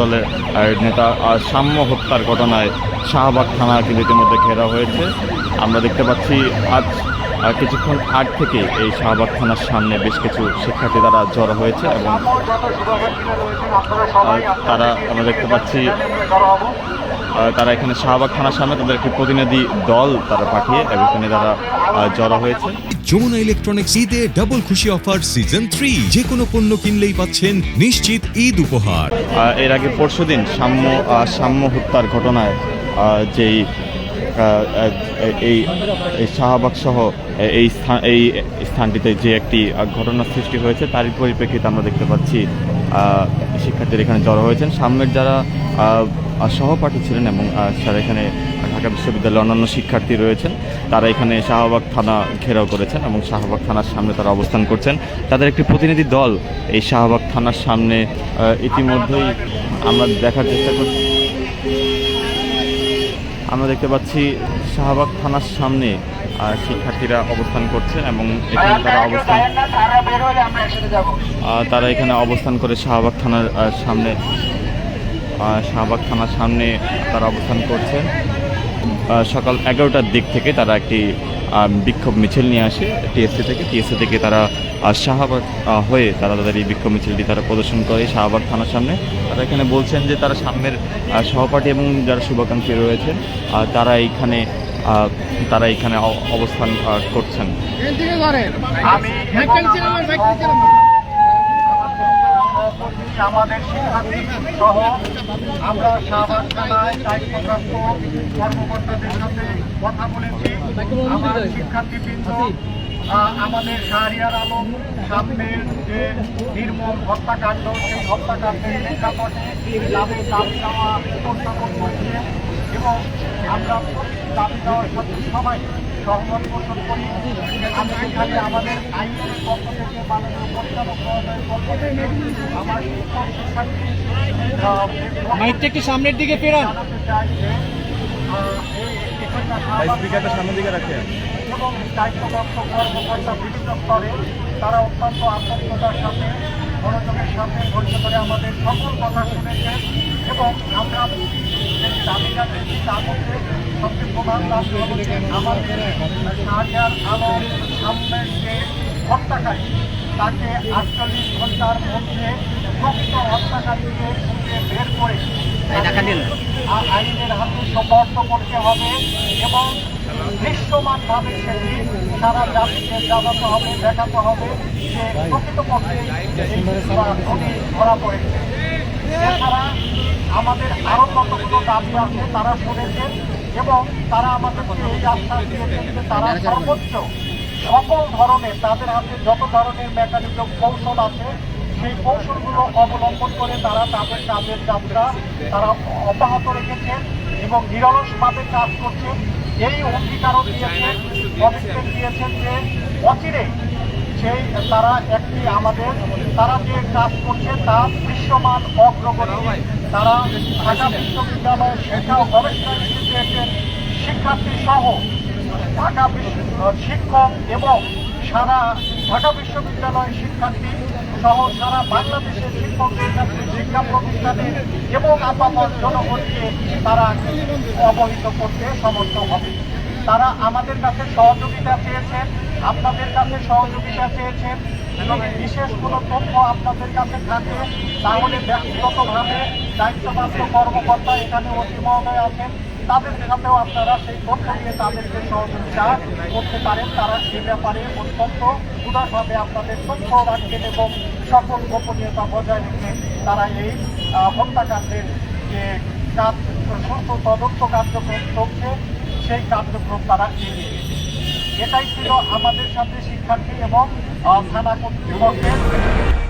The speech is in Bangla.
দলের নেতা সাম্য হত্যার ঘটনায় শাহবাগ থানা কিন্তু ইতিমধ্যে ঘেরা হয়েছে। আমরা দেখতে পাচ্ছি আজ কিছুক্ষণ আগ থেকে এই শাহবাগ থানার সামনে বেশ কিছু শিক্ষার্থী তারা জড়ো হয়েছে এবং তারা আমরা দেখতে পাচ্ছি তারা এখানে শাহবাগ থানার সামনে তাদের একটি প্রতিনিধি দল তারা পাঠিয়ে এখানে তারা জড়ো হয়েছে। যমুনা ইলেকট্রনিক্স ঈদে ডাবল খুশি অফার সিজন থ্রি যে কোনো পণ্য কিনলেই পাচ্ছেন নিশ্চিত ঈদ উপহার। এর আগে পরশুদিন সাম্য আহ, সাম্য হত্যার ঘটনায় যেই এই শাহবাগ সহ এই স্থান এই স্থানটিতে যে একটি আহ, ঘটনার সৃষ্টি হয়েছে তারই পরিপ্রেক্ষিতে আমরা দেখতে পাচ্ছি শিক্ষার্থীরা এখানে জড়ো হয়েছেন। সাম্যের যারা সহপাঠী ছিলেন এবং স্যার এখানে ঢাকা বিশ্ববিদ্যালয়ের অন্যান্য শিক্ষার্থী রয়েছেন তারা এখানে শাহবাগ থানা ঘেরাও করেছেন এবং শাহবাগ থানার সামনে তারা অবস্থান করছেন তাদের একটি প্রতিনিধি দল এই শাহবাগ থানার সামনে ইতিমধ্যেই আমরা দেখার চেষ্টা করছি আমরা দেখতে পাচ্ছি শাহবাগ থানার সামনে শিক্ষার্থীরা অবস্থান করছেন এবং এখানে তারা অবস্থান তারা এখানে অবস্থান করে শাহবাগ থানার সামনে শাহবাগ থানার সামনে তারা অবস্থান করছেন সকাল এগারোটার দিক থেকে তারা একটি বিক্ষোভ মিছিল নিয়ে আসে টিএসসি থেকে। টিএসসি থেকে তারা শাহবাগ হয়ে তারা তাদের এই বিক্ষোভ মিছিলটি তারা প্রদর্শন করে শাহবাগ থানার সামনে। তারা এখানে বলছেন যে তারা সামনের সহপাঠী এবং যারা শুভাকাঙ্ক্ষী রয়েছেন তারা এইখানে তারা এখানে অবস্থান আহ, আমাদের শিক্ষার্থী সহ আমরা শাহবাগ থানায় দায়িত্বপ্রাপ্ত কর্মকর্তাদের সাথে কথা বলেছি। আমার শিক্ষার্থীবৃন্দ আমাদের শাহরিয়ার আলম সামনের যে নির্মম হত্যাকাণ্ড, সেই হত্যাকাণ্ডের প্রেক্ষাপটে তাদের দাবি দেওয়া উপস্থাপন করছে এবং আমরা দাবি দেওয়ার সবাই সহমত পোষণ করি আমরা এখানে আমাদের আইনের পক্ষ থেকে মাননীয় পরিচালক মহোদয়ের পক্ষ থেকে আমার শিক্ষক শিক্ষার্থী একটু সামনের দিকে ফেরান। চাই যে এখানকার সামনের দিকে রাখেন এবং দায়িত্বপ্রাপ্ত কর্মকর্তা বিভিন্ন স্তরে তারা অত্যন্ত আত্মীয়তার সাথে মনোযোগের সাথে ধৈর্য ধরে আমাদের সকল কথা শুনেছেন। আমরা দাবি জানিয়েছি তার মধ্যে সবচেয়ে প্রধান দাবি হচ্ছে আমাদের শাহজাহান আলম সামনের যে হত্যাকারী তাকে আটচল্লিশ ঘণ্টার মধ্যে প্রকৃত হত্যাকারীকে খুঁজে বের করে আইনের হাতে সমর্থ করতে হবে এবং দৃশ্যমানভাবে সেটি সারা জাতিকে জানাতে হবে দেখাতে হবে যে প্রকৃতপক্ষে ধরা পড়েছে এছাড়া আমাদের আরও কতগুলো দাবি আছে তারা শুনেছেন এবং তারা আমাদেরকে এই আশ্বাস দিয়েছেন তারা সর্বোচ্চ সকল ধরনের, তাদের হাতে যত ধরনের মেকানিজম কৌশল আছে, সেই কৌশলগুলো অবলম্বন করে তারা তাদের কাজের যাত্রা তারা অব্যাহত রেখেছেন এবং নিরলসভাবে কাজ করছেন এই অঙ্গীকারও দিয়েছেন দিয়েছেন যে অচিরে সেই তারা একটি আমাদের, তারা যে কাজ করছে তা দৃশ্যমান অগ্রগতি তারা ঢাকা বিশ্ববিদ্যালয়ের ও গবেষণা ইনস্টিটিউটের শিক্ষার্থী সহ ঢাকা শিক্ষক এবং সারা ঢাকা বিশ্ববিদ্যালয়ের শিক্ষার্থী সহ সারা বাংলাদেশের শিক্ষক শিক্ষার্থী, শিক্ষা প্রতিষ্ঠানে এবং আপামর জনগণকে তারা অবহিত করতে সমর্থ হবে। তারা আমাদের কাছে সহযোগিতা চেয়েছেন আপনাদের কাছে সহযোগিতা চেয়েছেন এবং বিশেষ কোনো তথ্য আপনাদের কাছে থাকে, তাহলে ব্যক্তিগতভাবে দায়িত্বপ্রাপ্ত কর্মকর্তা এখানে অতি মহোদয় আছেন, তাদের সাথেও আপনারা সেই তথ্য দিয়ে তাদেরকে সহযোগিতা করতে পারেন। তারা সে ব্যাপারে অত্যন্ত উদারভাবে আপনাদের তথ্য রাখবেন এবং সকল গোপনীয়তা বজায় রেখে তারা এই হত্যাকাণ্ডের যে কাজ তদন্ত কার্যক্রম চলছে। সেই কার্যক্রম তারা এগিয়ে এটাই ছিল আমাদের সাথে শিক্ষার্থী এবং থানা কর্তৃপক্ষের